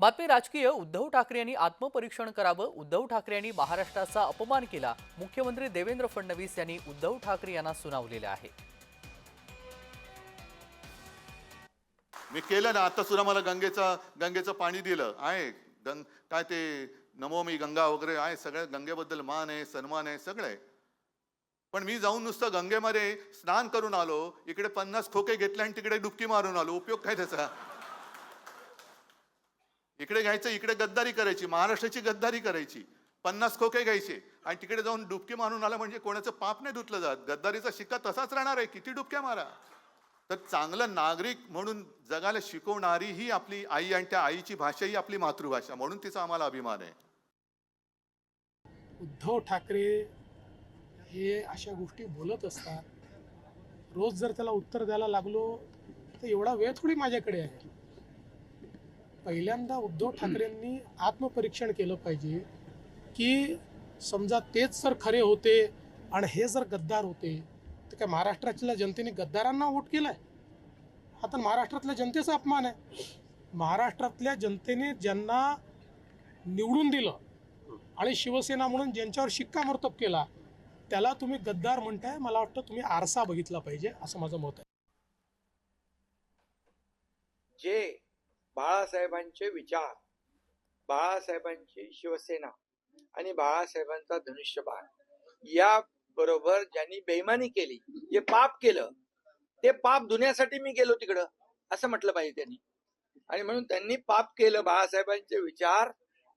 बातमी राजकीय उद्धव ठाकरे यांनी आत्मपरीक्षण करावं उद्धव ठाकरे यांनी महाराष्ट्राचा अपमान केला. मुख्यमंत्री देवेंद्र फडणवीस यांनी उद्धव ठाकरे यांना सुनावलेलं आहे. मी केलं ना आता सुद्धा मला गंगेचा गंगेचं पाणी दिलं. आहे गंग काय ते नमोमी गंगा वगैरे आहे सगळं गंगेबद्दल मान आहे सन्मान आहे सगळं आहे. पण मी जाऊन नुसतं गंगेमध्ये स्नान करून आलो इकडे पन्नास खोके घेतले आणि तिकडे डुबकी मारून आलो. उपयोग काय त्याचा? इकडे घ्यायचं इकडे गद्दारी करायची महाराष्ट्राची गद्दारी करायची. पन्नास खोके घ्यायचे. आणि तिकडे जाऊन डुबकी मारून आला म्हणजे कोणाचं पाप नाही धुतलं जात. गद्दारीचा शिक्का तसाच राहणार आहे. किती डुबक्या मारा. तर चांगलं नागरिक म्हणून जगाला शिकवणारी ही आपली आई आणि त्या आईची भाषा ही आपली मातृभाषा. म्हणून तिचा आम्हाला अभिमान आहे. उद्धव ठाकरे हे अशा गोष्टी बोलत असतात. रोज जर त्याला उत्तर द्यायला लागलो तर एवढा वेळ थोडी माझ्याकडे आहे. पहिल्यांदा उद्धव ठाकरेंनी आत्मपरीक्षण केलं पाहिजे की समजा तेच जर खरे होते आणि हे जर गद्दार होते तर काय महाराष्ट्रातल्या जनतेने गद्दारांना वोट केलाय? हा तर महाराष्ट्रातल्या जनतेचा अपमान आहे. महाराष्ट्रातल्या जनतेने ज्यांना निवडून दिलं आणि शिवसेना म्हणून ज्यांच्यावर शिक्कामोर्तब केला त्याला तुम्ही गद्दार म्हणताय मला वाटतं तुम्ही आरसा बघितला पाहिजे असं माझं मत आहे. जे बाळासाहेबांचे विचार बाळासाहेबांची शिवसेना आणि बाळासाहेबांचा धनुष्यबाण. या बरोबर ज्यांनी बेईमानी केली जे पाप केलं ते पाप धुण्यासाठी मी गेलो तिकडं असं म्हटलं पाहिजे त्यांनी. आणि म्हणून त्यांनी पाप केलं बाळासाहेबांचे विचार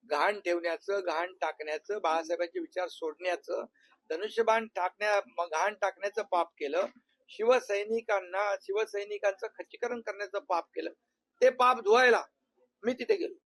घाण ठेवण्याचं घाण टाकण्याचं बाळासाहेबांचे विचार सोडण्याचं धनुष्यबाण टाकण्या घाण टाकण्याचं पाप केलं शिवसैनिकांना शिवसैनिकांचं खच्चीकरण करण्याचं पाप केलं. ते पाप धुवायला मी तिथे गेलो.